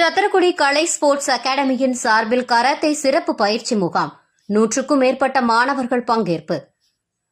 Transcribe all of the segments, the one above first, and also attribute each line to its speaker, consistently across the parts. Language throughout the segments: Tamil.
Speaker 1: சத்திரக்குடி கலை ஸ்போர்ட்ஸ் அகாடமியின் சார்பில் கராத்தே சிறப்பு பயிற்சி முகாம். நூற்றுக்கும் மேற்பட்ட மாணவர்கள் பங்கேற்பு.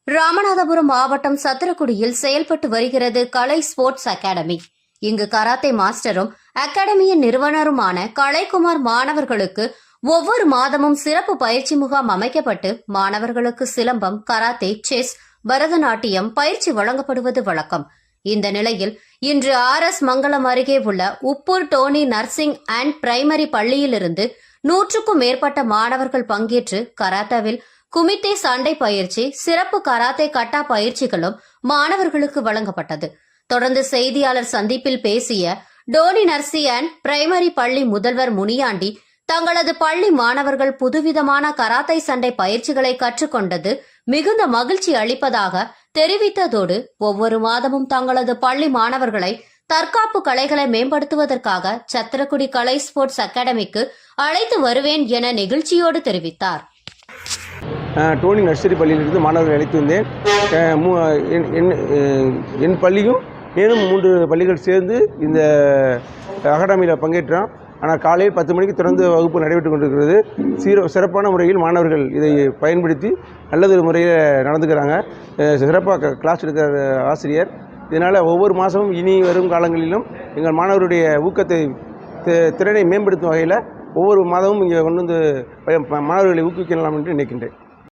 Speaker 1: ராமநாதபுரம் மாவட்டம் சத்திரக்குடியில் செயல்பட்டு வருகிறது கலை ஸ்போர்ட்ஸ் அகாடமி. இங்கு கராத்தே மாஸ்டரும் அகாடமியின் நிறுவனருமான கலைக்குமார் மாணவர்களுக்கு ஒவ்வொரு மாதமும் சிறப்பு பயிற்சி முகாம் அமைக்கப்பட்டு மாணவர்களுக்கு சிலம்பம் கராத்தே செஸ் பரதநாட்டியம் பயிற்சி வழங்கப்படுவது வழக்கம். இந்த நிலையில் இன்று ஆர் எஸ் மங்கலம் அருகே உள்ள Uppur Tony nursing and primary பள்ளியிலிருந்து நூற்றுக்கும் மேற்பட்ட மாணவர்கள் பங்கேற்று கராத்தாவில் குமித்தே சண்டை பயிற்சி சிறப்பு கராத்தே கட்டா பயிற்சிகளும் மாணவர்களுக்கு வழங்கப்பட்டது. தொடர்ந்து செய்தியாளர் சந்திப்பில் பேசிய டோனி நர்சி அண்ட் பிரைமரி பள்ளி முதல்வர் முனியாண்டி தங்களது பள்ளி மாணவர்கள் புதுவிதமான கராத்தை சண்டை பயிற்சிகளை கற்றுக்கொண்டது மிகுந்த மகிழ்ச்சி அளிப்பதாக தெரிவித்ததோடு ஒவ்வொரு மாதமும் தங்களது பள்ளி மாணவர்களை தற்காப்பு கலைகளை மேம்படுத்துவதற்காக சத்திரக்குடி கலை ஸ்போர்ட்ஸ் அகாடமிக்கு அழைத்து வருவேன் என நெகிழ்ச்சியோடு தெரிவித்தார்.
Speaker 2: டோனி நர்சரி பள்ளியிலிருந்து மாணவர்களை அழைத்து வந்தேன். என்- என் என் பள்ளியும் மேலும் மூன்று பள்ளிகள் சேர்ந்து இந்த அகாடமியில் பங்கேற்றோம். ஆனால் காலையில் பத்து மணிக்கு தொடர்ந்து வகுப்பு நடைபெற்று கொண்டிருக்கிறது. சீர சிறப்பான முறையில் மாணவர்கள் இதை பயன்படுத்தி நல்லதொரு முறையில் நடந்துக்கிறாங்க. சிறப்பாக கிளாஸ் எடுக்கிற ஆசிரியர். இதனால் ஒவ்வொரு மாதமும் இனி வரும் காலங்களிலும் எங்கள் மாணவருடைய ஊக்கத்தை தி- திறனை மேம்படுத்தும் வகையில் ஒவ்வொரு மாதமும் இங்கே கொண்டு வந்து மாணவர்களை ஊக்குவிக்கலாம் என்று நினைக்கின்றேன்.